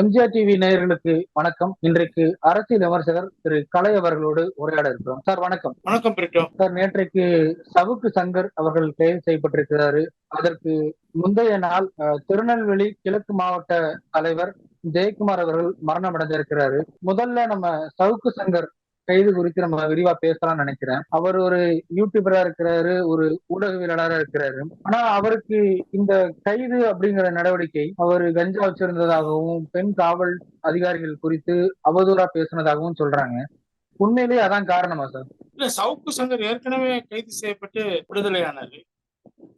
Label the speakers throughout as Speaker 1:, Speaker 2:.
Speaker 1: MGR TV நேயர்களுக்கு வணக்கம். இன்றைக்கு அரசியல் விமர்சகர் திரு கலை அவர்களோடு உரையாட இருக்கிறோம். சார் வணக்கம்.
Speaker 2: வணக்கம்
Speaker 1: சார் நேற்றைக்கு சவுக்கு சங்கர் அவர்கள் கைது செய்யப்பட்டிருக்கிறாரு. அதற்கு முந்தைய நாள் திருநெல்வேலி கிழக்கு மாவட்ட தலைவர் ஜெயக்குமார் அவர்கள் மரணம் அடைஞ்சிருக்கிறாரு முதல்ல நம்ம சவுக்கு சங்கர் கைது குறித்து நம்ம விரிவா பேசலாம்னு நினைக்கிறேன். அவர் ஒரு யூடியூபரா இருக்கிறாரு ஒரு ஊடகவியலாளரா இருக்கிறாரு. ஆனா அவருக்கு இந்த கைது அப்படிங்கிற நடவடிக்கை அவர் கஞ்சா வச்சிருந்ததாகவும் பெண் காவல் அதிகாரிகள் குறித்து அவதூறா பேசுனதாகவும் சொல்றாங்க. உண்மையிலேயே அதான் காரணமா சார்?
Speaker 2: இல்ல சவுக்கு சங்கர் ஏற்கனவே கைது செய்யப்பட்டு விடுதலையானாரு.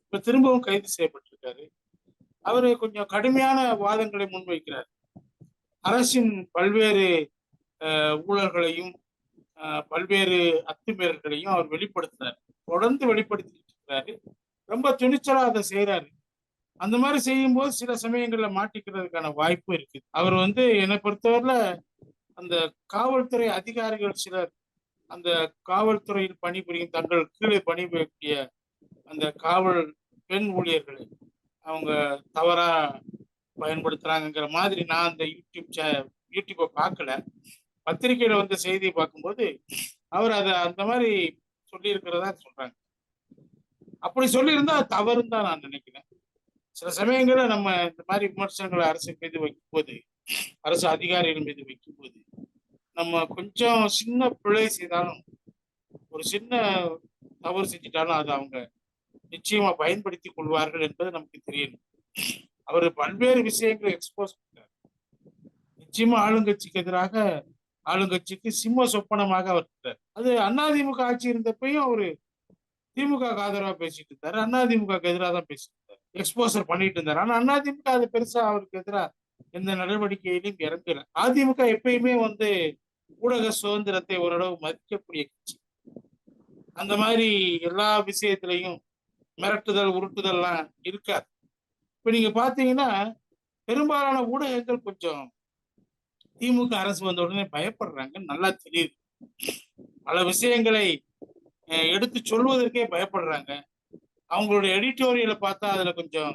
Speaker 2: இப்ப திரும்பவும் கைது செய்யப்பட்டிருக்காரு. அவரு கொஞ்சம் கடுமையான வாதங்களை முன்வைக்கிறார். அரசின் பல்வேறு ஊழல்களையும் பல்வேறு அத்துமீறல்களையும் அவர் வெளிப்படுத்துறாரு. தொடர்ந்து வெளிப்படுத்திட்டு இருக்கிறாரு ரொம்ப துணிச்சலா அதை செய்யறாரு அந்த மாதிரி செய்யும்போது சில சமயங்கள்ல மாட்டிக்கிறதுக்கான வாய்ப்பு இருக்கு அவர் வந்து என்னை பொறுத்தவரையில அந்த காவல்துறை அதிகாரிகள் சிலர் அந்த காவல்துறையில் பணிபுரியும் தங்கள் கீழே பணிபுரியக்கூடிய அந்த காவல் பெண் ஊழியர்களை அவங்க தவறா பயன்படுத்துறாங்கங்கிற மாதிரி நான் அந்த யூடியூப் சே யூடியூப்பை பார்க்கல. பத்திரிகையில வந்த செய்தியை பார்க்கும்போது அவர் அதை அந்த மாதிரி சொல்லியிருக்கிறதா சொல்றாங்க. அப்படி சொல்லியிருந்தா தவறுன்னு தான் நான் நினைக்கிறேன். சில சமயங்கள்ல நம்ம இந்த மாதிரி விமர்சனங்களை அரசு மீது வைக்கும்போது அரசு அதிகாரிகள் மீது வைக்கும்போது நம்ம கொஞ்சம் சின்ன பிழை செய்தாலும் ஒரு சின்ன தவறு செஞ்சிட்டாலும் அதை அவங்க நிச்சயமா பயன்படுத்தி கொள்வார்கள் என்பது நமக்கு தெரியணும். அவர் பல்வேறு விஷயங்களை எக்ஸ்போஸ் பண்ணார் நிச்சயமா ஆளுங்கட்சிக்கு எதிராக ஆளுங்கட்சிக்கு சிம்ம சொப்பனமாக அவர் இருக்கிறார் அது அதிமுக ஆட்சி இருந்தப்பையும் அவரு திமுக ஆதரவா பேசிட்டு இருந்தாரு. அதிமுக எதிராக தான் பேசிட்டு இருந்தாரு. எக்ஸ்போசர் பண்ணிட்டு இருந்தாரு. ஆனா அதிமுக அது பெருசா அவருக்கு எதிராக எந்த நடவடிக்கையிலும் இறங்கல. அதிமுக எப்பயுமே வந்து ஊடக சுதந்திரத்தை ஓரளவு மதிக்கக்கூடிய கட்சி. அந்த மாதிரி எல்லா விஷயத்திலையும் மிரட்டுதல் உருட்டுதல்லாம் இருக்காது. இப்ப நீங்க பாத்தீங்கன்னா பெரும்பாலான ஊடகங்கள் கொஞ்சம் திமுக அரசு வந்த உடனே பயப்படுறாங்க. நல்லா தெரியுது. பல விஷயங்களை அஹ், எடுத்து சொல்வதற்கே பயப்படுறாங்க. அவங்களுடைய எடிட்டோரியல பார்த்தா அதுல கொஞ்சம்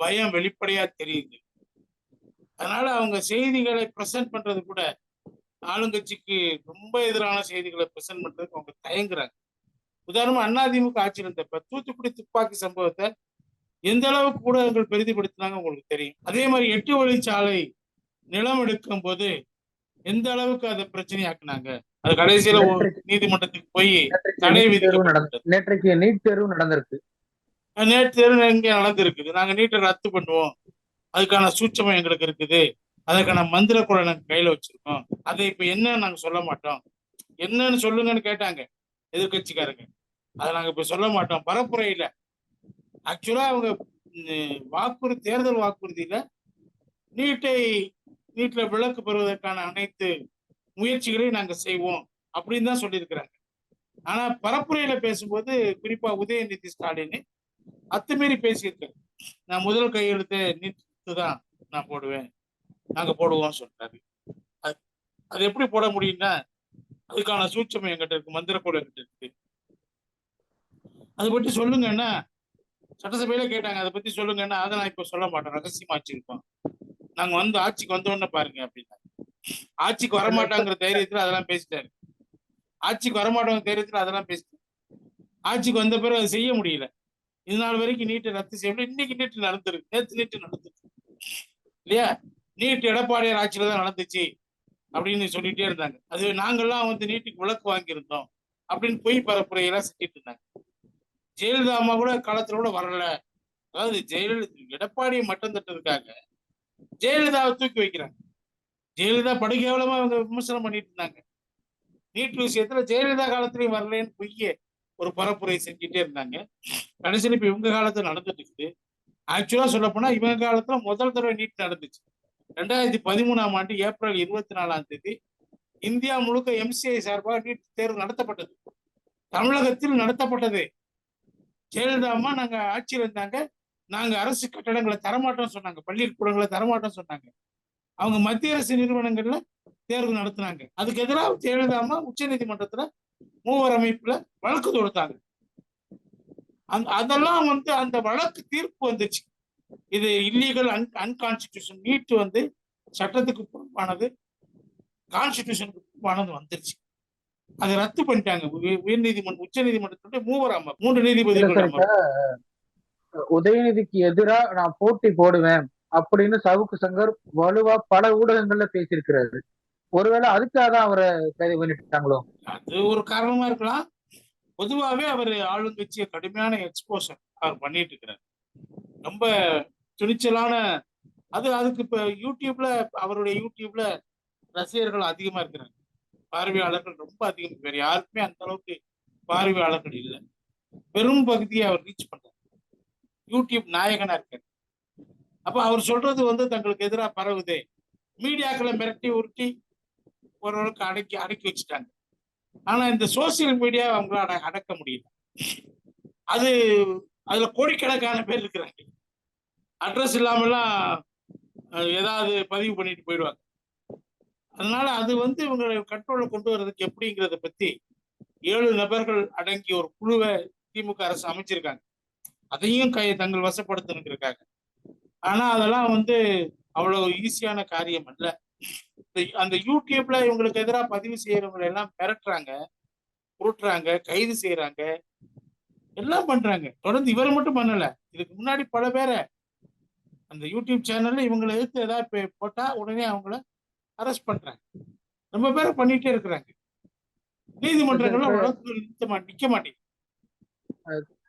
Speaker 2: பயம் வெளிப்படையா தெரியுது. அதனால அவங்க செய்திகளை பிரசன்ட் பண்றது கூட ஆளுங்கட்சிக்கு ரொம்ப எதிரான செய்திகளை பிரசன்ட் பண்றதுக்கு அவங்க தயங்குறாங்க. உதாரணமா அதிமுக ஆட்சியில் இருந்தப்ப தூத்துக்குடி துப்பாக்கி சம்பவத்தை எந்த அளவுக்கு ஊடகங்கள் பெரிதிப்படுத்தினாங்க உங்களுக்கு தெரியும். அதே மாதிரி எட்டு வழிச்சாலை நிலம் எடுக்கும் போது எந்த அளவுக்கு அதை பிரச்சனையாக்குனாங்க? அது கடைசியில நீதிமன்றத்துக்கு போய் தடை விதிக்கப்பட்டது.
Speaker 1: நேற்றைக்கு நீட் தேர்வு நடந்திருக்கு.
Speaker 2: நேற்று தேர்வு இங்க நடந்திருக்குது. நாங்க நீட்டை ரத்து பண்ணுவோம். அதுக்கான சூட்சமம் எங்களுக்கு இருக்குது. அதுக்கான மந்திர குரல் நாங்க கையில வச்சிருக்கோம். அதை இப்ப என்ன நாங்க சொல்ல மாட்டோம்? என்னன்னு சொல்லுங்கன்னு கேட்டாங்க எதிர்கட்சிக்காரங்க அதை நாங்க இப்ப சொல்ல மாட்டோம். பரப்புரையில. ஆக்சுவலா அவங்க வாக்குறுதி தேர்தல் வாக்குறுதியில நீட்டை வீட்டுல விளக்கு பெறுவதற்கான அனைத்து முயற்சிகளையும் நாங்க செய்வோம். அப்படின்னு தான் சொல்லியிருக்கிறாங்க. ஆனா பரப்புரையில பேசும்போது குறிப்பா உதயநிதி ஸ்டாலின் அத்துமீறி பேசியிருக்காரு. நான் முதல் கையெழுத்து நீட்டு தான் நான் போடுவேன். நாங்க போடுவோம் சொல்றாரு. அது அது எப்படி போட முடியும்னா அதுக்கான சூட்சம் எங்கிட்ட இருக்கு மந்திர கூட எங்கிட்ட இருக்கு. அதை பற்றி சொல்லுங்கன்னா சட்டசபையில கேட்டாங்க அதை பத்தி சொல்லுங்கன்னா அதை நான் இப்ப சொல்ல மாட்டேன். ரகசியமா வச்சிருப்போம் நாங்க வந்து ஆட்சிக்கு வந்த உடனே பாருங்க அப்படின்னா. ஆட்சிக்கு வரமாட்டாங்கிற தைரியத்துல அதெல்லாம் பேசிட்டாரு. ஆட்சிக்கு வரமாட்டோங்கிற தைரியத்துல அதெல்லாம் பேசிட்டாரு. ஆட்சிக்கு வந்த பிறகு அதை செய்ய முடியல. இது நாள் வரைக்கும் நீட்டை ரத்து செய்ய இன்னைக்கு நீட்டு நடந்திருக்கு. நேற்று நீட்டு நடந்திருக்கு. இல்லையா? நீட் எடப்பாடியார் ஆட்சியில தான் நடந்துச்சு அப்படின்னு சொல்லிட்டே இருந்தாங்க. அது நாங்கெல்லாம் வந்து நீட்டுக்கு விளக்கு வாங்கியிருந்தோம் அப்படின்னு பொய் பரப்புரையெல்லாம் செஞ்சுட்டு இருந்தாங்க. ஜெயலலிதா அம்மா கூட காலத்துல கூட வரல. அதாவது ஜெயலலிதா எடப்பாடியை மட்டம் தட்டதுக்காக ஜெயலலிதாவை தூக்கி வைக்கிறாங்க ஜெயலலிதா படுகேவலமா அவங்க விமர்சனம் பண்ணிட்டு இருந்தாங்க. நீட் விஷயத்துல ஜெயலலிதா காலத்திலையும் வரலன்னு பொய்ய ஒரு பரப்புரை செஞ்சுட்டே இருந்தாங்க. கடைசியில் இப்ப இவங்க காலத்துல நடந்துட்டு இருக்குது. ஆக்சுவலா சொல்ல போனா இவங்க காலத்துல முதல் தடவை நீட் நடந்துச்சு. ரெண்டாயிரத்தி பதிமூணாம் ஆண்டு ஏப்ரல் இருபத்தி நாலாம் தேதி இந்தியா முழுக்க எம்சிஐ சார்பாக நீட் தேர்வு நடத்தப்பட்டது. தமிழகத்தில் நடத்தப்பட்டது. ஜெயலலிதா அம்மா நாங்க ஆட்சியில் இருந்தாங்க. நாங்க அரசு கட்டடங்களை தரமாட்டோம் சொன்னாங்க. பள்ளிக்கூடங்களை தரமாட்டோம் சொன்னாங்க. அவங்க மத்திய அரசு நிறுவனங்கள்ல தேர்வு நடத்தினாங்க. அதுக்கு எதிராக ஜெயலலிதா அம்மா உச்ச நீதிமன்றத்துல மூவர் அமைப்புல வழக்கு தொடுத்தாங்க. அந்த அதெல்லாம் வந்து அந்த வழக்கு தீர்ப்பு வந்துச்சு. இது இல்லீகல் அன் அன்கான்ஸ்டிடியூஷன் நீட் வந்து சட்டத்துக்கு புறம்பானது கான்ஸ்டிடியூஷனுக்கு புறம்பானது வந்துருச்சு. அதை ரத்து பண்ணிட்டாங்க. உய- உயர் நீதிமன்றம் உச்ச நீதிமன்றத்துடைய மூவர் அமர் மூன்று நீதிபதிகள்
Speaker 1: உதயநிதிக்கு எதிரா நான் போட்டி போடுவேன் அப்படின்னு சவுக்கு சங்கர் வலுவா பல ஊடகங்கள்ல பேசியிருக்கிறாரு. ஒருவேளை அதுக்காக தான் அவரை கைது பண்ணிட்டாங்களோ?
Speaker 2: அது ஒரு காரணமா இருக்கலாம். பொதுவாகவே அவர் ஆளுங்கட்சியை கடுமையான எக்ஸ்போசர் அவர் பண்ணிட்டு இருக்கிறார் ரொம்ப துணிச்சலான அது அதுக்கு இப்ப யூடியூப்ல அவருடைய யூடியூப்ல ரசிகர்கள் அதிகமா இருக்கிறாங்க. பார்வையாளர்கள் ரொம்ப அதிகம். வேற யாருக்குமே அந்த அளவுக்கு பார்வையாளர்கள் இல்லை. பெரும் பகுதியை அவர் ரீச் பண்றார் யூடியூப் நாயகனா இருக்காரு. அப்ப அவர் சொல்றது வந்து தங்களுக்கு எதிராக பரவுது. மீடியாக்களை மிரட்டி உருட்டி ஓரளவுக்கு அடக்கி அடக்கி வச்சுட்டாங்க. ஆனா இந்த சோசியல் மீடியா அவங்களால அட- அடக்க முடியல. அது அதுல கோடிக்கணக்கான பேர் இருக்கிறாங்க. அட்ரஸ் இல்லாமலாம் ஏதாவது பதிவு பண்ணிட்டு போயிடுவாங்க. அதனால அது வந்து இவங்களை கண்ட்ரோல கொண்டு வர்றதுக்கு எப்படிங்கிறத பத்தி ஏழு நபர்கள் அடங்கிய ஒரு குழுவை திமுக அரசு அமைச்சிருக்காங்க. அதையும் கை தங்கள் வசப்படுத்தணுங்கிறக்காக ஆனா அதெல்லாம் வந்து அவ்வளவு ஈஸியான காரியம் அல்ல. அந்த யூடியூப்ல இவங்களுக்கு எதிராக பதிவு செய்யறவங்களை எல்லாம் மிரட்டுறாங்க உருட்டுறாங்க கைது செய்யறாங்க எல்லாம் பண்றாங்க. தொடர்ந்து இவர் மட்டும் பண்ணல. இதுக்கு முன்னாடி பல பேரை. அந்த யூடியூப் சேனல்ல இவங்களை எதிர்த்து ஏதாவது போட்டா உடனே அவங்கள அரெஸ்ட் பண்றாங்க. ரொம்ப பேரை பண்ணிட்டே இருக்கிறாங்க. நீதிமன்றங்கள்ல வழக்குகள் நிறுத்த மாட்டே நிக்க மாட்டேங்குது.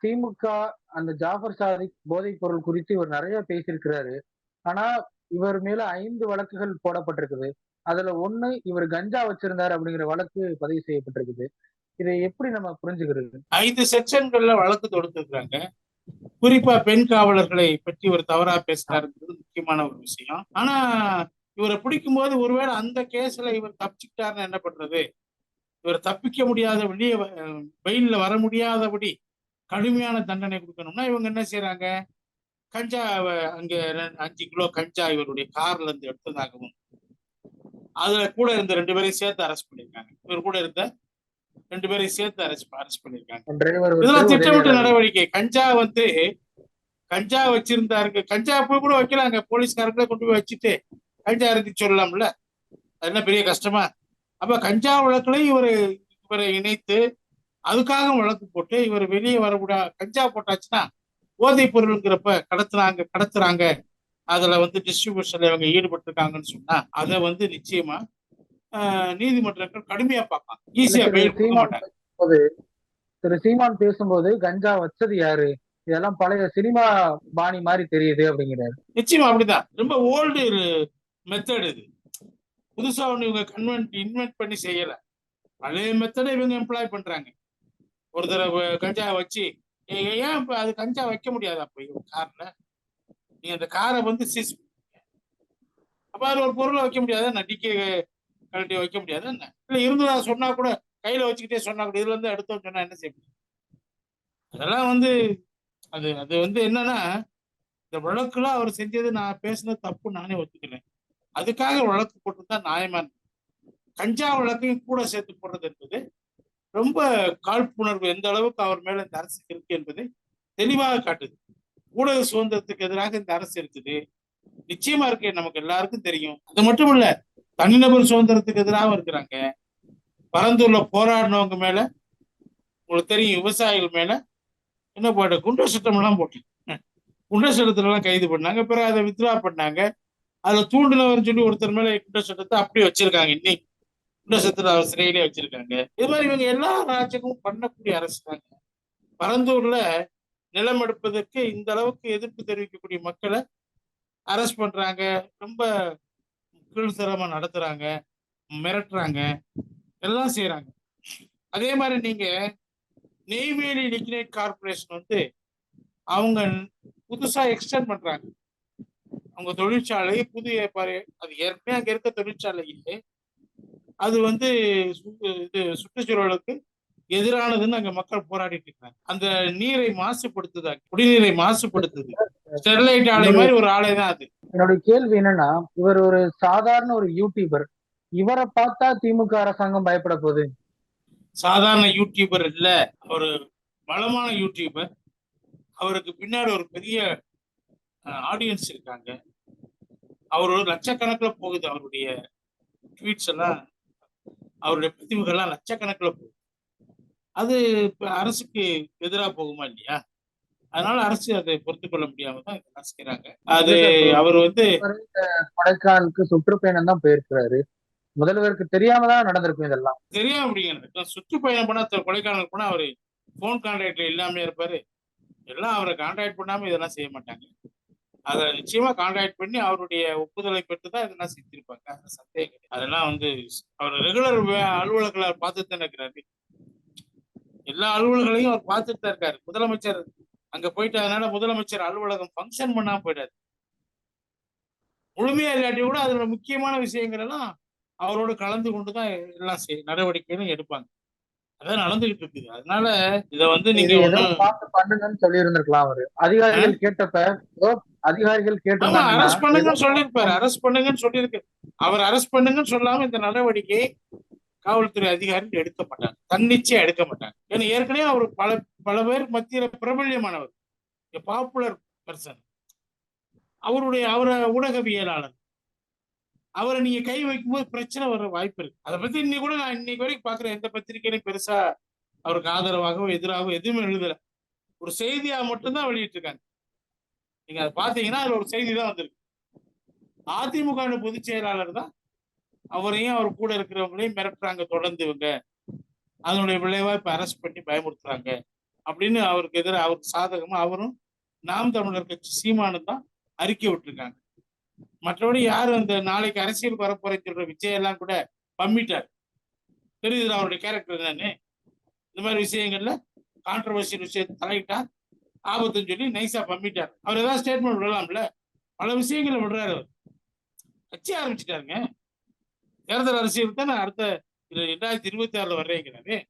Speaker 1: திமுக அந்த ஜாஃபர் சாதிக் போதைப் பொருள் குறித்து இவர் நிறைய பேசியிருக்கிறாரு. ஆனா இவர் மேல ஐந்து வழக்குகள் போடப்பட்டிருக்குது. அதுல ஒண்ணு இவர் கஞ்சா வச்சிருந்தாரு அப்படிங்கிற வழக்கு பதிவு செய்யப்பட்டிருக்குது. இதை எப்படி நம்ம புரிஞ்சுக்கிறது?
Speaker 2: ஐந்து செக்ஷன்கள்ல வழக்கு தொடுத்திருக்காங்க குறிப்பா பெண் காவலர்களை பற்றி ஒரு தவறா பேசுறாருங்கிறது முக்கியமான ஒரு விஷயம். ஆனா இவரை பிடிக்கும் போது ஒருவேளை அந்த கேஸ்ல இவர் தப்பிச்சுக்கிட்டாருன்னு என்ன பண்றது? இவர் தப்பிக்க முடியாத வெளியே வெயில்ல வர முடியாதபடி கடுமையான தண்டனை கொடுக்கணும்னா இவங்க என்ன செய்யறாங்க கஞ்சா அங்க அஞ்சு கிலோ கஞ்சா இவருடைய கார்ல இருந்து எடுத்ததாகவும் அதுல கூட இருந்த ரெண்டு பேரையும் சேர்த்து அரெஸ்ட் பண்ணிருக்காங்க இவர் கூட இருந்த ரெண்டு பேரையும் சேர்த்து அரெஸ்ட் அரெஸ்ட் பண்ணிருக்காங்க இதெல்லாம் திட்டமிட்ட நடவடிக்கை. கஞ்சா வந்து கஞ்சா வச்சிருந்தாரு கஞ்சா போய் கூட வைக்கலாங்க. போலீஸ்காரங்களே கொண்டு போய் வச்சுட்டு கஞ்சா இருந்து சொல்லலாம்ல. அது என்ன பெரிய கஷ்டமா? அப்ப கஞ்சா வழக்குலையும் இவரு இவரை இணைத்து அதுக்காக வழக்கு போட்டு இவர் வெளியே வரக்கூடா கஞ்சா போட்டாச்சுன்னா போதைப் பொருளுங்கிறப்ப கடத்துறாங்க கடத்துறாங்க. அதுல வந்து டிஸ்ட்ரிபியூஷன்ல இவங்க ஈடுபட்டிருக்காங்கன்னு சொன்னா அதை வந்து நிச்சயமா நீதிமன்றங்கள் கடுமையா பார்ப்பாங்க. ஈஸியா கொடுக்க
Speaker 1: சீமான்
Speaker 2: மாட்டாங்க.
Speaker 1: பேசும்போது திரு சீமான் பேசும்போது கஞ்சா வச்சது யாரு? இதெல்லாம் பழைய சினிமா பாணி மாதிரி தெரியுது அப்படிங்கிறாரு.
Speaker 2: நிச்சயமா அப்படிதான். ரொம்ப ஓல்டு மெத்தட் இது. புதுசா ஒண்ணு இவங்க கன்வென்ட் இன்வென்ட் பண்ணி செய்யல. பழைய மெத்தடை இவங்க எம்ப்ளாய் பண்றாங்க. ஒரு தடவை கஞ்சா வச்சு ஏன் இப்ப அது கஞ்சா வைக்க முடியாது அப்ப? இவங்க நீ அந்த காரை வந்து சீஸ் அப்ப அதுல ஒரு பொருளை வைக்க முடியாது. நட்டிக்கை டிக்கி கழட்டி வைக்க முடியாது. என்ன? இல்ல இருந்ததா சொன்னா கூட கையில வச்சுக்கிட்டே சொன்னா கூட இதுல இருந்து எடுத்தோம் சொன்னா என்ன செய்ய முடியும்? அதெல்லாம் வந்து அது அது வந்து என்னன்னா இந்த வழக்குல அவர் செஞ்சது நான் பேசினது தப்பு நானே ஒத்துக்கிறேன் அதுக்காக வழக்கு போட்டுருந்தா நியாயமா கஞ்சா வழக்கையும் கூட சேர்த்து போடுறது என்பது ரொம்ப காழ்ப்புணர்வு எந்த அளவுக்கு அவர் மேல இந்த அரசுக்கு இருக்கு என்பதை தெளிவாக காட்டுது. ஊடக சுதந்திரத்துக்கு எதிராக இந்த அரசு இருக்குது. நிச்சயமா இருக்கு நமக்கு எல்லாருக்கும் தெரியும். அது மட்டும் இல்ல தனிநபர் சுதந்திரத்துக்கு எதிராகவும் இருக்கிறாங்க. பரந்தூர்ல போராடினவங்க மேல உங்களுக்கு தெரியும் விவசாயிகள் மேல என்ன போட்ட குண்டர் சட்டம் எல்லாம் போட்டு குண்டர் சட்டத்துல எல்லாம் கைது பண்ணாங்க பிறகு அதை வித்ரா பண்ணாங்க. அதுல தூண்டினவர்னு சொல்லி ஒருத்தர் மேல குண்டர் சட்டத்தை அப்படியே வச்சிருக்காங்க இன்னைக்கு. இன்னும் சட்டத்துல சிறையிலே வச்சிருக்காங்க. இது மாதிரி இவங்க எல்லா ராஜ்யமும் பண்ணக்கூடிய அரசு தாங்க. பரந்தூர்ல நிலம் எடுப்பதற்கு இந்த அளவுக்கு எதிர்ப்பு தெரிவிக்கக்கூடிய மக்களை அரெஸ்ட் பண்றாங்க. ரொம்ப கீழ்த்தரமா நடத்துறாங்க. மிரட்டுறாங்க. எல்லாம் செய்யறாங்க அதே மாதிரி நீங்க நெய்வேலி லிக்னைட் கார்பரேஷன் வந்து அவங்க புதுசா எக்ஸ்டெண்ட் பண்றாங்க. அவங்க தொழிற்சாலை புதிய அது ஏற்கனவே அங்க இருக்க தொழிற்சாலையிலே அது வந்து இது சுற்றுச்சூழலுக்கு எதிரானதுன்னு அங்க மக்கள் போராடிட்டு இருக்காங்க. அந்த நீரை மாசுபடுத்துது குடிநீரை மாசுபடுத்துது. ஸ்டெர்லைட் ஆலை மாதிரி ஒரு ஆலை தான் அது.
Speaker 1: என்னுடைய கேள்வி என்னன்னா இவர் ஒரு சாதாரண ஒரு யூடியூபர் இவரை பார்த்தா திமுக அரசாங்கம் பயப்பட போகுது.
Speaker 2: சாதாரண யூடியூபர் இல்ல. ஒரு பலமான யூடியூபர் அவருக்கு பின்னாடி ஒரு பெரிய ஆடியன்ஸ் இருக்காங்க. அவர் லட்சக்கணக்குல போகுது அவருடைய ட்வீட்ஸ் எல்லாம். அவருடைய பதிவுகள்லாம் லட்சக்கணக்குல போகுது. அது இப்ப அரசுக்கு எதிரா போகுமா இல்லையா? அதனால அரசு அதை பொறுத்து கொள்ள முடியாம தான் இதெல்லாம் செய்யறாங்க அது அவர் வந்து
Speaker 1: கொடைக்கானலுக்கு சுற்றுப்பயணம் தான் போயிருக்கிறாரு. முதல்வருக்கு தெரியாம தான் நடந்திருக்கும் இதெல்லாம்.
Speaker 2: தெரியாம முடியுங்க சுற்றுப்பயணம் த- கொடைக்கானல் போனா அவரு போன் கான்டாக்ட்ல இல்லாம இருப்பாரு. எல்லாம் அவரை கான்டாக்ட் பண்ணாம இதெல்லாம் செய்ய மாட்டாங்க. அதை நிச்சயமா கான்டாக்ட் பண்ணி அவருடைய ஒப்புதலை பெற்று தான் இதெல்லாம் செஞ்சிருப்பாங்க. அதுல சந்தேகம் கிடையாது. அதெல்லாம் வந்து அவர் ரெகுலர் அலுவலர்களை பார்த்துட்டு தான் இருக்கிறாரு. எல்லா அலுவலர்களையும் அவர் பார்த்துட்டு தான் இருக்காரு. முதலமைச்சர் அங்க போயிட்டு அதனால முதலமைச்சர் அலுவலகம் ஃபங்க்ஷன் பண்ணாம போயிடாது முழுமையா இல்லாட்டி கூட அதுல முக்கியமான விஷயங்கள் எல்லாம் அவரோட கலந்து கொண்டு தான் எல்லாம் செய் நடவடிக்கைகளும் எடுப்பாங்க. அதான் நடந்துகிட்டு இருக்குது. அதனால இத வந்து நீங்க
Speaker 1: பார்த்து பண்ணுங்கன்னு சொல்லி இருந்திருக்கலாம் அவரு. அதிகாரிகள் கேட்டப்ப அதிகாரிகள் கேட்டிருந்தாங்கன்னா
Speaker 2: அரெஸ்ட் பண்ணுங்கன்னு சொல்லியிருப்பாரு. அரெஸ்ட் பண்ணுங்கன்னு சொல்லியிருக்கு. அவர் அரெஸ்ட் பண்ணுங்கன்னு சொல்லாம இந்த நடவடிக்கையை காவல்துறை அதிகாரிகள் எடுக்க மாட்டாங்க. தன்னிச்சையா எடுக்க மாட்டாங்க. ஏன்னா ஏற்கனவே அவர் பல பல பேர் மத்தியில பிரபல்யமானவர். பாப்புலர் பர்சன் அவருடைய அவர ஊடகவியலாளர். அவரை நீங்க கை வைக்கும்போது பிரச்சனை வர வாய்ப்பு இருக்கு. அதை பத்தி இன்னைக்கு கூட நான் இன்னைக்கு வரைக்கும் பாக்குறேன். எந்த பத்திரிகையிலும் பெருசா அவருக்கு ஆதரவாகவோ எதிராகவோ எதுவுமே எழுதல. ஒரு செய்தியா மட்டும்தான் வெளியிட்டு இருக்காங்க நீங்க அதை பாத்தீங்கன்னா அதுல ஒரு செய்தி தான் வந்திருக்கு. அதிமுக பொதுச் செயலாளர் தான் அவரையும் அவர் கூட இருக்கிறவங்களையும் மிரட்டுறாங்க தொடர்ந்து இவங்க. அதனுடைய விளைவா இப்ப அரெஸ்ட் பண்ணி பயமுறுத்துறாங்க. அப்படின்னு அவருக்கு எதிராக அவருக்கு சாதகமா அவரும் நாம் தமிழர் கட்சி சீமானும் தான் அறிக்கை விட்டுருக்காங்க. மற்றபடி யாரும் இந்த நாளைக்கு அரசியல் வரப்போறேன்னு சொல்ற விஜய் எல்லாம் கூட பம்மிட்டார். தெரியுது அவருடைய கேரக்டர் என்னன்னு. இந்த மாதிரி விஷயங்கள்ல கான்ட்ரவர்சியல் விஷயத்தை தலையிட்டா ஆபத்துன்னு சொல்லி நைஸா பம்மிட்டார் அவர் ஏதாவது ஸ்டேட்மெண்ட் விடலாம்ல? பல விஷயங்களை விடுறாரு அவர். கட்சி ஆரம்பிச்சிட்டாருங்க. தேர்தல் அரசியல் தான் அடுத்த ரெண்டாயிரத்தி இருபத்தி ஆறுல வர்றேங்கிறாரு.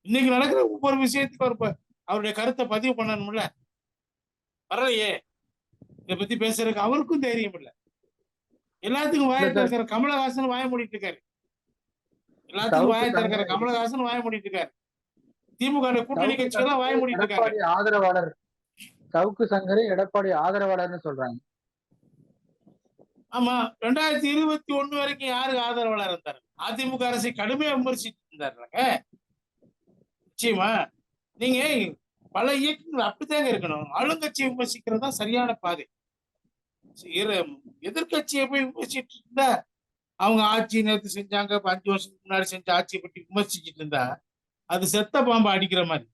Speaker 2: இன்னைக்கு நடக்கிற ஒவ்வொரு விஷயத்துக்கும் அவர் அவருடைய கருத்தை பதிவு பண்ணணும்ல? வரலையே. இதை பத்தி பேசுறதுக்கு அவருக்கும் தைரியம் இல்ல. எல்லாத்துக்கும் வாய. திறக்கிற கமலஹாசன் வாய மூடிட்டு இருக்காரு. எல்லாத்துக்கும் வாய திறக்கிற கமலஹாசன் வாய மூடிட்டு இருக்காரு. திமுக கூட்டணி கட்சியெல்லாம் வாய மூடிட்டு
Speaker 1: ஆதரவாளர். சவுக்கு சங்கரே எடப்பாடி ஆதரவாளர்னு சொல்றாங்க.
Speaker 2: ஆமா ரெண்டாயிரத்தி இருபத்தி ஒண்ணு வரைக்கும் யாருக்கு ஆதரவாளர் இருந்தாரு? அதிமுக அரசை கடுமையா விமர்சிட்டு இருந்தாருலங்க நிச்சயமா? நீங்க பல இயக்கங்கள் அப்படித்தாங்க இருக்கணும். ஆளுங்கட்சி விமர்சிக்கிறது தான் சரியான பாதை. எதிர்கட்சியை எதிர்க்கட்சியை போய் விமர்சிட்டு இருந்தா அவங்க ஆட்சி நேத்து செஞ்சாங்க அஞ்சு வருஷத்துக்கு முன்னாடி செஞ்ச ஆட்சியை பற்றி விமர்சிச்சுட்டு இருந்தா அது செத்த பாம்பு அடிக்கிற மாதிரி.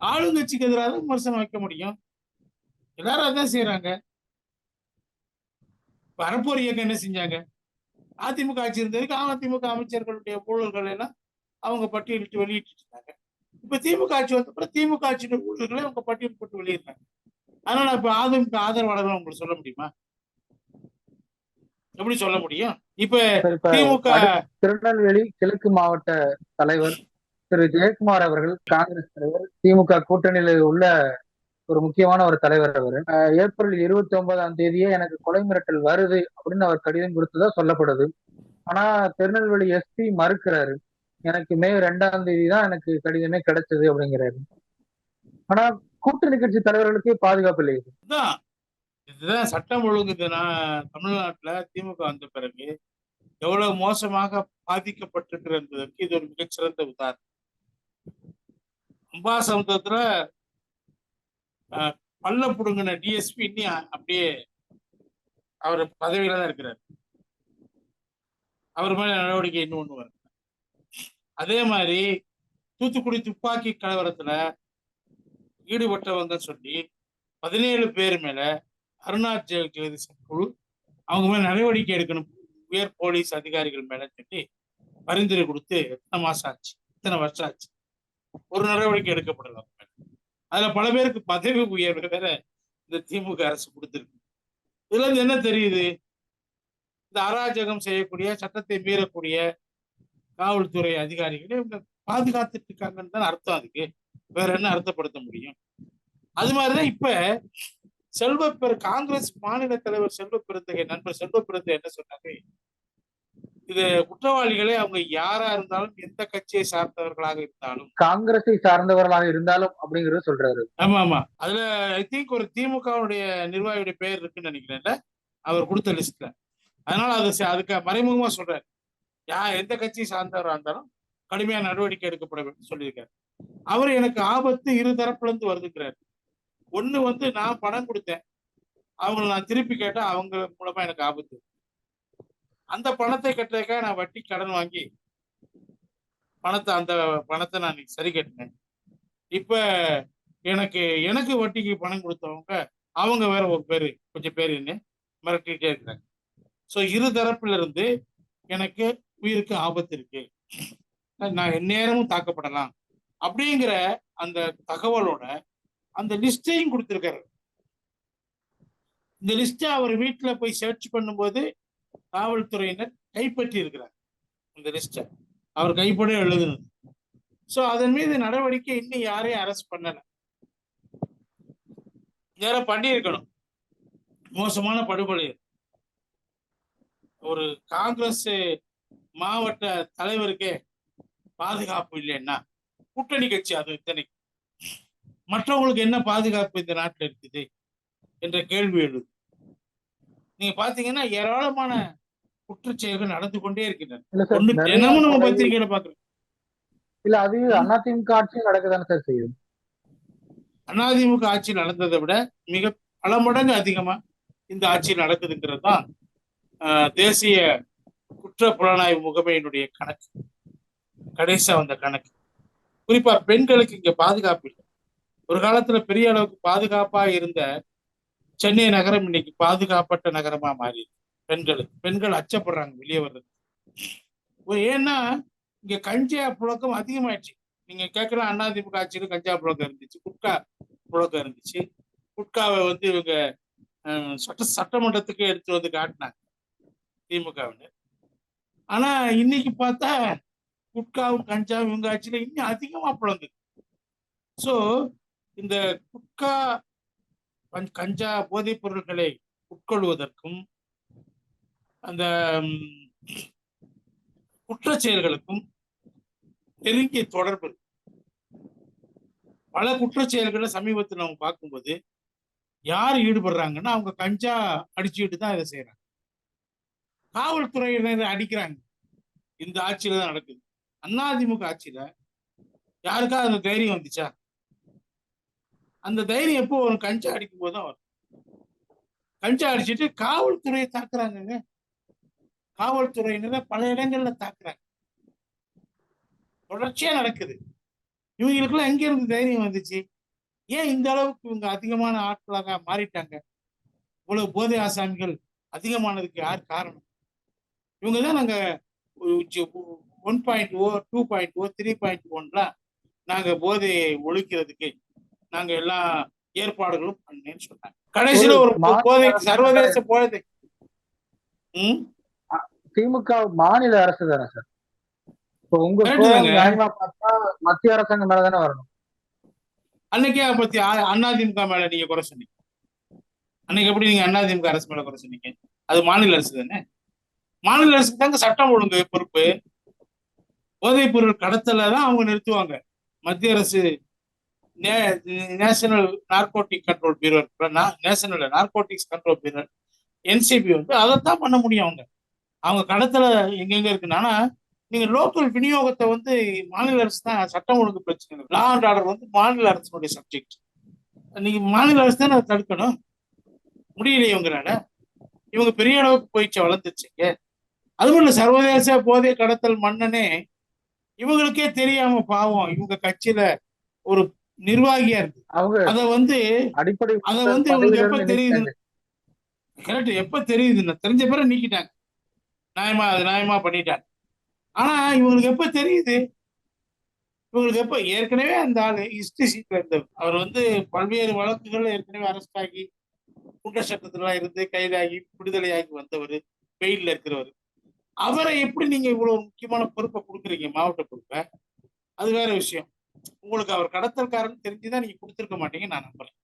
Speaker 2: ஆளுங்கட்சிக்கு எதிராக தான் விமர்சனம் வைக்க முடியும். எல்லாரும் அதான் செய்யறாங்க பரப்போர் இயக்கம் என்ன செஞ்சாங்க? அதிமுக ஆட்சி இருந்ததுக்கு அதிமுக அமைச்சர்களுடைய ஊழல்கள் எல்லாம் அவங்க பட்டியலிட்டு வெளியிட்டு இருந்தாங்க. இப்ப திமுக ஆட்சி வந்த அப்புறம் திமுக ஆட்சியுடைய ஊழல்களை அவங்க பட்டியல் போட்டு வெளியிடுறாங்க. அதனால இப்ப அதிமுக ஆதரவாளர்கள் உங்களுக்கு சொல்ல முடியுமா? எப்படி சொல்ல முடியும்? இப்ப திமுக
Speaker 1: திருநெல்வேலி கிழக்கு மாவட்ட தலைவர் திரு ஜெயக்குமார் அவர்கள் காங்கிரஸ் தலைவர் திமுக கூட்டணியில் உள்ள ஒரு முக்கியமான ஒரு தலைவர் அவர். ஏப்ரல் இருபத்தி ஒன்பதாம் தேதியே எனக்கு கொலை மிரட்டல் வருது அப்படின்னு அவர் கடிதம் கொடுத்ததா சொல்லப்படுது. ஆனா திருநெல்வேலி எஸ்பி மறுக்கிறாரு. எனக்கு மே ரெண்டாம் தேதி தான் எனக்கு கடிதமே கிடைச்சது அப்படிங்கிறாரு. ஆனா கூட்டணி கட்சி தலைவர்களுக்கே பாதுகாப்பு இல்லை
Speaker 2: இதுதான். சட்டம் ஒழுங்கு நான் தமிழ்நாட்டுல திமுக வந்த பிறகு எவ்வளவு மோசமாக பாதிக்கப்பட்டிருக்கிறது என்பதற்கு இது ஒரு மிகச்சிறந்த உதாரணம். அம்பாசமுத்திரத்துல அஹ், பல்ல புடுங்கின டிஎஸ்பி இன்னி அப்படியே அவர் பதவியில தான் இருக்கிறார். அவர் மேல நடவடிக்கை இன்னும் ஒண்ணு வருது அதே மாதிரி தூத்துக்குடி துப்பாக்கி கலவரத்துல ஈடுபட்டவங்க சொல்லி பதினேழு பேர் மேல அருணாச்சல் ஜெகதீசன் குழு அவங்க மேல நடவடிக்கை எடுக்கணும். உயர் போலீஸ் அதிகாரிகள் மேல சொல்லி பரிந்துரை கொடுத்து எத்தனை மாசம் ஆச்சு? எத்தனை வருஷம் ஆச்சு? ஒரு நடவடிக்கை எடுக்கப்படலாம். அதுல பல பேருக்கு பதவி உயர்வு வேற இந்த திமுக அரசு கொடுத்திருக்கு. இதுல இருந்து என்ன தெரியுது? இந்த அராஜகம் செய்யக்கூடிய சட்டத்தை மீறக்கூடிய காவல்துறை அதிகாரிகளை இவங்க பாதுகாத்துட்டு இருக்காங்கன்னு தான் அர்த்தம் அதுக்கு. வேற என்ன அர்த்தப்படுத்த முடியும்? அது மாதிரிதான் இப்ப செல்வ பெரு காங்கிரஸ் மாநில தலைவர் செல்வ பெருந்தகை நண்பர் செல்வ பெருந்தகை என்ன சொன்னாங்க இது குற்றவாளிகளே அவங்க யாரா இருந்தாலும் எந்த கட்சியை சார்ந்தவர்களாக இருந்தாலும்.
Speaker 1: காங்கிரஸை சார்ந்தவர்களாக இருந்தாலும் அப்படிங்கறத சொல்றாரு.
Speaker 2: ஆமா ஆமா. அதுல ஐ திங்க் ஒரு திமுகவுடைய நிர்வாகியுடைய பெயர் இருக்குன்னு நினைக்கிறேன்ல. அவர் கொடுத்த லிஸ்ட்ல அதனால அது அதுக்கு மறைமுகமா சொல்றாரு. யார் எந்த கட்சியை சார்ந்தவரா இருந்தாலும் கடுமையான நடவடிக்கை எடுக்கப்பட வேண்டும் சொல்லியிருக்காரு. அவர் எனக்கு ஆபத்து இரு தரப்புல இருந்து வருதுங்கிறாரு. ஒண்ணு வந்து நான் பணம் கொடுத்தேன். அவங்கள நான் திருப்பி கேட்டா அவங்க மூலமா எனக்கு ஆபத்து. அந்த பணத்தை கட்டுறதுக்காக நான் வட்டி கடன் வாங்கி பணத்தை அந்த பணத்தை நான் சரி கட்டினேன். இப்ப எனக்கு எனக்கு வட்டிக்கு பணம் கொடுத்தவங்க அவங்க வேற ஒரு பேரு கொஞ்சம் பேர் என்ன மிரட்டிட்டே இருக்கிறாங்க. ஸோ இரு தரப்புல இருந்து எனக்கு உயிருக்கு ஆபத்து இருக்கு. நான் எந்நேரமும் தாக்கப்படலாம். அப்படிங்கிற அந்த தகவலோட அந்த லிஸ்டையும் கொடுத்துருக்காரு. இந்த லிஸ்ட்டை அவர் வீட்டுல போய் சர்ச் பண்ணும்போது காவல்துறையினர் கைப்பற்றி இருக்கிறார் இந்த லிஸ்ட்டை. அவர் கைப்பட எழுதுனது சோ அதன் மீது நடவடிக்கை இன்னும் யாரையும் அரெஸ்ட் பண்ணல. நேரம் பண்ணியிருக்கணும். மோசமான படுகொலை. ஒரு காங்கிரஸ் மாவட்ட தலைவருக்கே பாதுகாப்பு இல்லைன்னா கூட்டணி கட்சி அது இத்தனை மற்றவங்களுக்கு என்ன பாதுகாப்பு இந்த நாட்டில் இருக்குது? என்ற கேள்வி எழுது. நீங்க பாத்தீங்கன்னா ஏராளமான குற்றச்செயல்கள் நடந்து கொண்டே இருக்கின்றன.
Speaker 1: இல்ல சார்
Speaker 2: ஒண்ணு
Speaker 1: நிறைய
Speaker 2: தினமும் நம்ம
Speaker 1: கொலை-
Speaker 2: பத்திரிகையில பாக்குறோம்.
Speaker 1: இல்ல அது அதிமுக ஆட்சியும் நடக்குதானே சார் செய்யுது
Speaker 2: அதிமுக ஆட்சி நடந்ததை விட மிக பல மடங்கு அதிகமா இந்த ஆட்சி நடக்குதுங்கிறது தான் தேசிய குற்ற புலனாய்வு முகமையினுடைய கணக்கு. கடைசியா வந்த கணக்கு. குறிப்பா பெண்களுக்கு இங்க பாதுகாப்பு இல்லை. ஒரு காலத்துல பெரிய அளவுக்கு பாதுகாப்பா இருந்த சென்னை நகரம் இன்னைக்கு பாதுகாப்பட்ட நகரமா மாறி பெண்களுக்கு பெண்கள் அச்சப்படுறாங்க வெளியே வர்றது. ஏன்னா இங்க கஞ்சா புழக்கம் அதிகமாயிடுச்சு. நீங்க கேட்கலாம் அண்ணாதிமுக ஆட்சியில கஞ்சா புழக்கம் இருந்துச்சு குட்கா புழக்கம் இருந்துச்சு. குட்காவை வந்து இவங்க சட்ட சட்டமன்றத்துக்கு எடுத்து வந்து காட்டினாங்க திமுகவினர். ஆனா இன்னைக்கு பார்த்தா குட்காவும் கஞ்சாவும் இவங்க ஆட்சியில இன்னும் அதிகமா புழங்குது. சோ இந்த குட்கா கஞ்சா போதைப் பொருட்களை உட்கொள்வதற்கும் அந்த ம், குற்றச் செயல்களுக்கும் நெருங்கிய தொடர்பு பல குற்றச் செயல்களை சமீபத்தில் அவங்க பார்க்கும்போது யார் ஈடுபடுறாங்கன்னா அவங்க கஞ்சா அடிச்சுக்கிட்டு தான் இதை செய்யறாங்க காவல்துறையினர் அடிக்கிறாங்க. இந்த ஆட்சியில தான் நடக்குது. அதிமுக ஆட்சியில யாருக்கா அந்த தைரியம் வந்துச்சா? அந்த தைரியம் எப்போ வரும்? கஞ்சா அடிக்கும் போது தான் வரும். கஞ்சா அடிச்சிட்டு காவல்துறையை தாக்குறாங்கங்க. காவல்துறையினரை பல இடங்கள்ல தாக்குறாங்க. தொடர்ச்சியா நடக்குது. இவங்களுக்குலாம் எங்க இருந்து தைரியம் வந்துச்சு? ஏன் இந்த அளவுக்கு இவங்க அதிகமான ஆட்களாக மாறிட்டாங்க? இவ்வளவு போதை ஆசாமிகள் அதிகமானதுக்கு யார் காரணம்? இவங்க தான் நாங்க one point O two point O three point ஒன்லாம் நாங்க போதையை ஒழிக்கிறதுக்கு நாங்க எல்லா ஏற்பாடுகளும் பண்ணேன்னு சொன்னாங்க. கடைசியில ஒரு போதை சர்வதேச போதை
Speaker 1: திமுக மாநில அரசு தானே சார்? இப்போ உங்க பார்த்தா மத்திய அரசாங்கம் மேல தானே வரணும்.
Speaker 2: அன்னைக்கே பத்தி அ- அதிமுக மேல நீங்க குறை சொன்னீங்க. அன்னைக்கு எப்படி நீங்க அதிமுக அரசு மேல குறை சொன்னீங்க? அது மாநில அரசு தானே? மாநில அரசுக்கு தாங்க சட்டம் ஒழுங்கு பொறுப்பு. போதைப் பொருள் கடத்தல தான் அவங்க நிறுத்துவாங்க. மத்திய அரசு national narcotic control bureau national narcotics control bureau NCB வந்து அதைத்தான் பண்ண முடியும் அவங்க. அவங்க கடத்துல எங்கெங்க இருக்குன்னா நீங்க லோக்கல் விநியோகத்தை வந்து மாநில அரசு தான் சட்டம் ஒழுங்கு பிரச்சனை லா அண்ட் ஆர்டர் வந்து மாநில அரசுடைய சப்ஜெக்ட் நீங்க மாநில அரசு தானே அதை தடுக்கணும்? முடியலையே இவங்களால இவங்க பெரிய அளவுக்கு போயிடுச்சு வளர்ந்துச்சுங்க அதுவும் இல்லை சர்வதேச போதை கடத்தல் மன்னனே இவங்களுக்கே தெரியாம பாவம். இவங்க கட்சியில ஒரு நிர்வாகியா இருக்கு அத வந்து
Speaker 1: அடிப்படை
Speaker 2: அத வந்து இவங்களுக்கு எப்ப தெரியுது. கரெக்ட் எப்ப தெரியுதுன்னா தெரிஞ்ச பிறகு நீக்கிட்டாங்க. நியாயமா அது நியாயமா பண்ணிட்டாங்க. ஆனா இவங்களுக்கு எப்ப தெரியுது? இவங்களுக்கு எப்ப? ஏற்கனவே அந்த ஆளு ஹிஸ்டரி சீட்ல இருந்தவர். அவர் வந்து பல்வேறு வழக்குகள் ஏற்கனவே அரெஸ்ட் ஆகி குற்ற சட்டத்துல இருந்து கைதாகி விடுதலையாகி வந்தவர் வெயில்ல இருக்கிறவர். அவரை எப்படி நீங்க இவ்வளவு முக்கியமான பொறுப்பை கொடுக்குறீங்க? மாவட்ட பொறுப்பை? அது வேற விஷயம். உங்களுக்கு அவர் கடத்தல்காரன் தெரிஞ்சுதான் நீங்க கொடுத்துருக்க மாட்டீங்க நான் நம்புறேன்.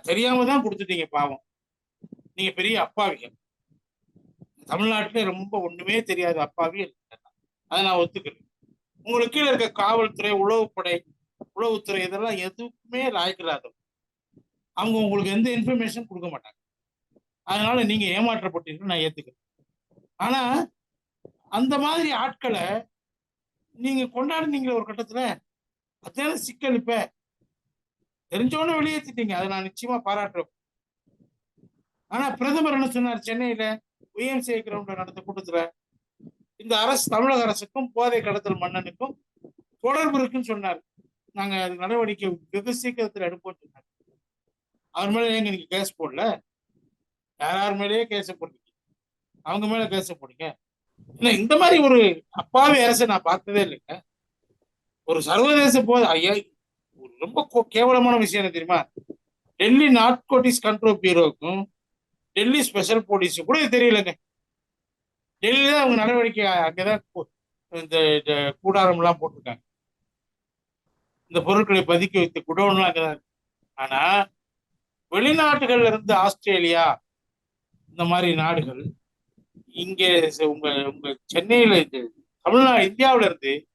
Speaker 2: தெரியாம தான் கொடுத்துட்டீங்க பாவம். நீங்க பெரிய அப்பாவிகள். தமிழ்நாட்டுல ரொம்ப ஒண்ணுமே தெரியாத அப்பாவிகள் அதை நான் ஒத்துக்கிறேன். உங்களுக்கு கீழே இருக்க காவல்துறை உளவுப்படை உளவுத்துறை இதெல்லாம் எதுவுமே லாய்க்கில்லாத அவங்க உங்களுக்கு எந்த இன்ஃபர்மேஷன் கொடுக்க மாட்டாங்க. அதனால நீங்க ஏமாற்றப்பட்டீங்கன்னு நான் ஏத்துக்கிறேன். ஆனா அந்த மாதிரி ஆட்களை நீங்க கொண்டாடுனீங்களே ஒரு கட்டத்துல அதான சிக்கல் இப்ப? தெரிஞ்சவொன்னு வெளியேற்றிட்டீங்க அதை நான் நிச்சயமா பாராட்டுறேன். ஆனா பிரதமர் என்ன சொன்னார் சென்னையில? உஎம்சிஐ கிரவுண்ட்ல நடந்த கூட்டத்துல. இந்த அரசு தமிழக அரசுக்கும் போதை கடத்தல் மன்னனுக்கும் தொடர்பு இருக்குன்னு சொன்னார். நாங்க அது நடவடிக்கை வெகு சீக்கிரத்தில் எடுப்போம் சொன்னார். அவர் மேல ஏங்க நீங்க கேஸ் போடல? யார் யார் மேலேயே கேஸ் போடுறீங்க அவங்க மேல கேஸ் போடுங்க. ஏன்னா இந்த மாதிரி ஒரு அப்பாவி அரசை நான் பார்த்ததே இல்லைங்க. ஒரு சர்வதேச போது ஐயா ரொம்ப கேவலமான விஷயம் என்ன தெரியுமா? டெல்லி நார்கோட்டிக்ஸ் கண்ட்ரோல் பியூரோக்கும் டெல்லி ஸ்பெஷல் போலீஸும் கூட தெரியலங்க. டெல்லியில தான் அவங்க நடவடிக்கை அங்கதான் இந்த இந்த கூடாரம் எல்லாம் போட்டிருக்காங்க. இந்த பொருட்களை பதுக்கி வைத்த குடோன்லாம் அங்கதான் இருக்கு. ஆனா வெளிநாடுகள்ல இருந்து ஆஸ்திரேலியா இந்த மாதிரி நாடுகள் இங்க உங்க உங்க சென்னையில இது தமிழ்நாடு இந்தியாவுல இருந்து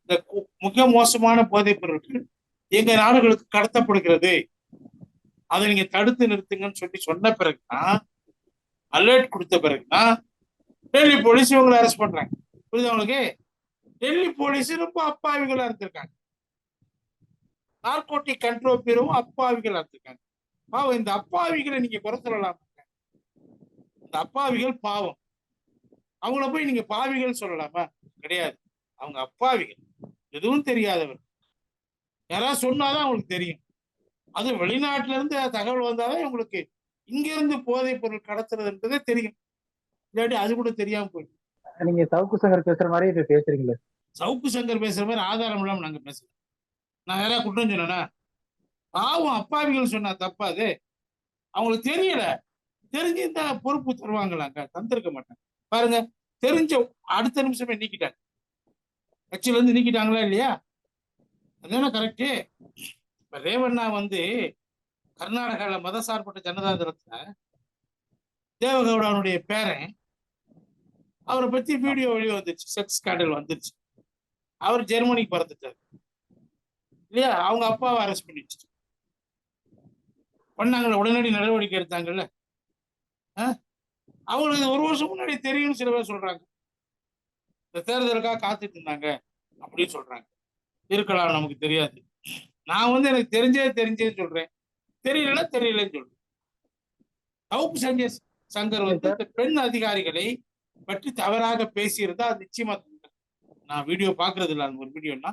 Speaker 2: இந்த மிக மோசமான போதைப் பொருட்கள் எங்க நாடுகளுக்கு கடத்தப்படுகிறது. அதை நீங்க தடுத்து நிறுத்துங்கன்னு சொல்லி சொன்ன பிறகுதான் அலர்ட் கொடுத்த பிறகுதான் டெல்லி போலீஸ் இவங்களை அரெஸ்ட் பண்றாங்க. புரியுது உங்களுக்கு? டெல்லி போலீஸ் ரொம்ப அப்பாவிகளா இருந்திருக்காங்க. நார்கோட்டிக் கண்ட்ரோல் பியூரோவும் அப்பாவிகளா இருந்திருக்காங்க. பாவம் இந்த அப்பாவிகளை நீங்க குறை சொல்லலாம்? அப்பாவிகள் பாவம். அவங்கள போய் நீங்க பாவிகள் சொல்லலாமா? கிடையாது. அவங்க அப்பாவிகள். எதுவும் தெரியாதவர். யாராவது சொன்னாதான் அவங்களுக்கு தெரியும். அது வெளிநாட்டுல இருந்து தகவல் வந்தாதான் உங்களுக்கு இங்க இருந்து போதைப் பொருள் கடத்துறதுன்றதே தெரியும். இல்லாட்டி அது கூட தெரியாம போயிடும்.
Speaker 1: நீங்க சவுக்கு சங்கர் பேசுற மாதிரி இப்ப பேசுறீங்களே.
Speaker 2: சவுக்கு சங்கர் பேசுற மாதிரி ஆதாரம் இல்லாம நாங்க பேசல. நான் யாராவது குற்றம் சொன்னேனா பாவம் அப்பாவிகள் சொன்னா தப்பா அது? அவங்களுக்கு தெரியல. தெரிஞ்சிருந்தா பொறுப்பு தருவாங்களாங்க? தந்திருக்க மாட்டாங்க. பாருங்க தெரிஞ்ச அடுத்த நிமிஷமே நீக்கிட்டாங்க. கட்சியில இருந்து நீக்கிட்டாங்களா இல்லையா? அதுதானே கரெக்டு இப்ப ரேவண்ணா வந்து கர்நாடகால மதசார்பற்ற ஜனதா தளத்துல தேவகவுடாவுடைய பேரன். அவரை பத்தி வீடியோ வெளியே வந்துருச்சு செக்ஸ் ஸ்கேண்டல் வந்துருச்சு. அவர் ஜெர்மனிக்கு பறந்துட்டாரு. இல்லையா? அவங்க அப்பாவை அரெஸ்ட் பண்ணிடுச்சு. பண்ணாங்கல்ல உடனடி நடவடிக்கை எடுத்தாங்கல்ல? அவங்களுக்கு ஒரு வருஷம் முன்னாடி தெரியும்னு சில பேர் சொல்றாங்க. இந்த தேர்தலுக்காக காத்துட்டு இருந்தாங்க அப்படின்னு சொல்றாங்க. இருக்கலாம் நமக்கு தெரியாது. நான் வந்து எனக்கு தெரிஞ்சே தெரிஞ்சே சொல்றேன். தெரியலன்னா தெரியலன்னு சொல்றேன். சவுக்கு சஞ்சய் சங்கர் வந்து இந்த பெண் அதிகாரிகளை பற்றி தவறாக பேசியிருந்தா அது நிச்சயமா. நான் வீடியோ பாக்குறது இல்ல அந்த ஒரு வீடியோனா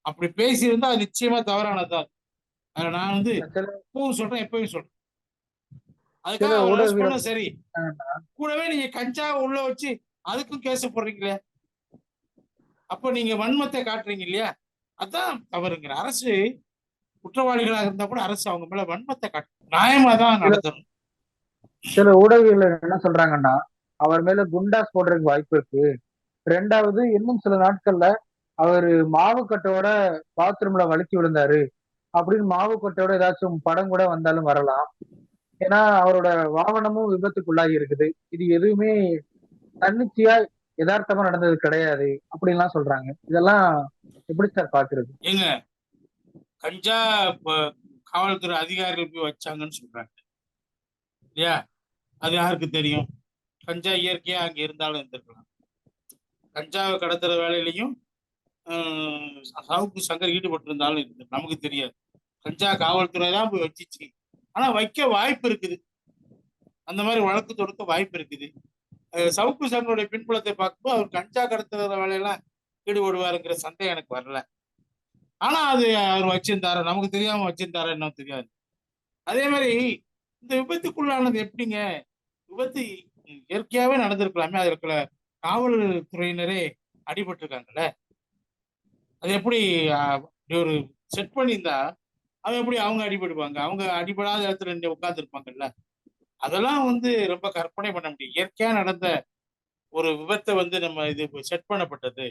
Speaker 2: அப்படி பேசியிருந்தா அது நிச்சயமா தவறானதா? அதை நான் வந்து எப்பவும் சொல்றேன் எப்பவும் சொல்றேன்.
Speaker 1: சில
Speaker 2: அதுக்காக சரி. கூடவே நீங்க கஞ்சா உள்ள வச்சு அதுக்கும் கேஸ் போடுறீங்களே? அப்ப நீங்க வன்மத்தை காட்டுறீங்க இல்லையா? அதான் தவறுங்கிற அரசு குற்றவாளிகளாக இருந்தா கூட அரசு அவங்க மேல வன்மத்தை காட்டும் நியாயமா தான் நடத்தணும்.
Speaker 1: சில ஊடகங்கள் என்ன சொல்றாங்கன்னா அவர் மேல குண்டாஸ் போடுறதுக்கு வாய்ப்பு இருக்கு. ரெண்டாவது இன்னும் சில நாட்கள்ல அவரு மாவு கட்டோட பாத்ரூம்ல வலிக்கி விழுந்தாரு. அப்படின்னு மாவு கட்டோட ஏதாச்சும் படம் கூட வந்தாலும் வரலாம். ஏன்னா அவரோட வாகனமும் விபத்துக்குள்ளாகி இருக்குது. இது எதுவுமே தன்னிச்சையா யதார்த்தமா நடந்தது கிடையாது அப்படின்லாம் சொல்றாங்க. இதெல்லாம் எப்படி சார் பாக்குறது
Speaker 2: ஏங்க கஞ்சா காவல்துறை அதிகாரிகள் போய் வச்சாங்கன்னு சொல்றாங்க. இல்லையா? அது யாருக்கு தெரியும்? கஞ்சா இயற்கையா அங்க இருந்தாலும் இருந்திருக்கலாம். கஞ்சாவை கடத்துற வேலையிலையும் ஆஹ், சவுக்கு சங்கர் ஈடுபட்டு இருந்தாலும் இருந்து நமக்கு தெரியாது. கஞ்சா காவல்துறை தான் போய் வச்சிச்சு. ஆனா வைக்க வாய்ப்பு இருக்குது. அந்த மாதிரி வழக்கு தொடுக்க வாய்ப்பு இருக்குது. சவுக்கு சங்கருடைய பின்புலத்தை பார்க்கும்போது அவர் கஞ்சா கடத்துற வேலையெல்லாம் ஈடுபடுவாருங்கிற சந்தேகம் எனக்கு வரல. ஆனா அது அவர் வச்சிருந்தாரு நமக்கு தெரியாம வச்சிருந்தாரு என்ன தெரியாது. அதே மாதிரி இந்த விபத்துக்குள்ளானது எப்படிங்க? விபத்து இயற்கையாவே நடந்திருக்கலாமே. அதுல காவல்துறையினரே அடிபட்டிருக்காங்கல்ல. அது எப்படி ஒரு செட் பண்ணியிருந்தா அது எப்படி அவங்க அடிபடுவாங்க? அவங்க அடிபடாத இடத்துல நின்று உட்கார்ந்துருப்பாங்கல்ல? அதெல்லாம் வந்து ரொம்ப கற்பனை பண்ண முடியும். இயற்கையா நடந்த ஒரு விபத்தை வந்து நம்ம இது செட் பண்ணப்பட்டது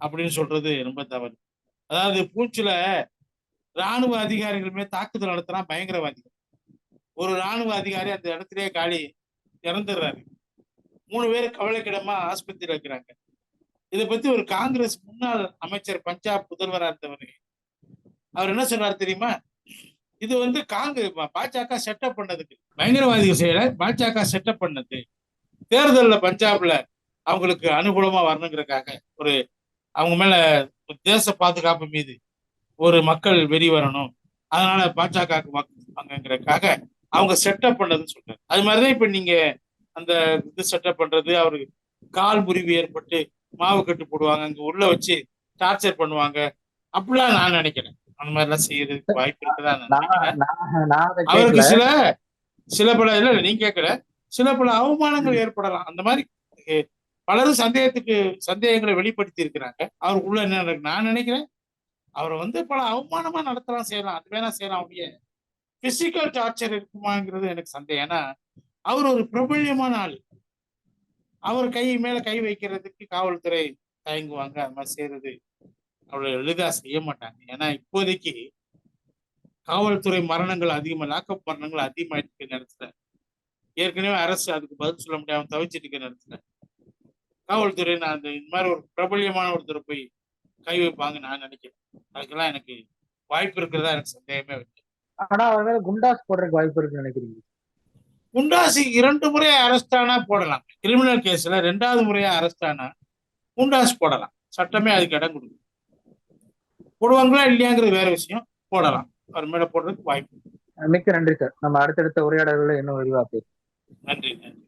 Speaker 2: அப்படின்னு சொல்றது ரொம்ப தவறு. அதாவது பூச்சில ராணுவ அதிகாரிகளுமே தாக்குதல் நடத்தினா பயங்கரவாதிகள். ஒரு ராணுவ அதிகாரி அந்த இடத்துலயே காலி இறந்துடுறாரு. மூணு பேர் கவலைக்கிடமா ஆஸ்பத்திரியில் இருக்கிறாங்க. இதை பத்தி ஒரு காங்கிரஸ் முன்னாள் அமைச்சர் பஞ்சாப் முதல்வரா இருந்தவர் அவர் என்ன சொன்னார் தெரியுமா? இது வந்து காங்கிரஸ் பாஜக செட்டப் பண்ணதுக்கு பயங்கரவாதிகள் செய்யல பாஜக செட்டப் பண்ணது. தேர்தலில் பஞ்சாப்ல அவங்களுக்கு அனுகூலமா வரணுங்கிறதுக்காக ஒரு அவங்க மேல ஒரு தேச பாதுகாப்பு மீது ஒரு மக்கள் வெறி வரணும். அதனால பாஜகவுக்கு வாங்கங்கிறக்காக அவங்க செட்டப் பண்ணதுன்னு சொல்றாரு. அது மாதிரிதான் இப்ப நீங்க அந்த இது செட்டப் பண்றது அவருக்கு கால் முறிவு ஏற்பட்டு மாவு கட்டு போடுவாங்க அங்க உள்ள வச்சு டார்ச்சர் பண்ணுவாங்க. அப்படிலாம் நான் நினைக்கிறேன். அந்த மாதிரி எல்லாம் செய்யறதுக்கு வாய்ப்பு இருக்குதா நான்
Speaker 1: நான்
Speaker 2: நினைக்கிறேன்.
Speaker 1: நான் நான் அதை
Speaker 2: அவருக்கு சில சில பல இல்ல இல்ல, நீங்க கேட்கல சில பல அவமானங்கள் ஏற்படலாம். அந்த மாதிரி பலரும் சந்தேகத்துக்கு சந்தேகங்களை வெளிப்படுத்தி இருக்கிறாங்க. அவருக்குள்ள என்ன நடக்கு நான் நினைக்கிறேன் அவரை வந்து பல அவமானமா நடத்தலாம் செய்யலாம். அது வேணா செய்யலாம். அப்படியே பிசிக்கல் டார்ச்சர் இருக்குமாங்கிறது எனக்கு சந்தேகம். ஏன்னா அவர் ஒரு பிரபல்யமான ஆள். அவர் கை மேல கை வைக்கிறதுக்கு காவல்துறை தயங்குவாங்க. அது மாதிரி செய்யறது அவ்வளவு எளிதா செய்ய மாட்டாங்க. ஏன்னா இப்போதைக்கு காவல்துறை மரணங்கள் அதிகமா லாக்அப் மரணங்கள் அதிகமாயிட்டு இருக்க நேரத்துல ஏற்கனவே அரசு அதுக்கு பதில் சொல்ல முடியாம தவிச்சிட்டு இருக்க நேரத்துல காவல்துறை நான் அந்த இந்த மாதிரி ஒரு பிரபல்யமான ஒருத்தர் போய் கை வைப்பாங்க நான் நினைக்கிறேன். அதுக்கெல்லாம் எனக்கு வாய்ப்பு இருக்கிறதா எனக்கு சந்தேகமே இருக்கு
Speaker 1: ஆனா அவர் குண்டாஸ் போடுறதுக்கு வாய்ப்பு இருக்குன்னு நினைக்கிறீங்க?
Speaker 2: குண்டாசி இரண்டு முறை அரெஸ்ட் ஆனா போடலாம். கிரிமினல் கேஸ்ல ரெண்டாவது முறையா அரெஸ்ட் ஆனா குண்டாஸ் போடலாம். சட்டமே அதுக்கு இடம் கொடுக்கும் போடுவாங்களா இல்லையாங்கிறது வேற விஷயம். போடலாம். அவர் மேல போடுறதுக்கு வாய்ப்பு.
Speaker 1: மிக்க நன்றி சார். நம்ம அடுத்தடுத்த உரையாடல்களை இன்னும் விரிவா பேசுவோம்.
Speaker 2: நன்றி நன்றி.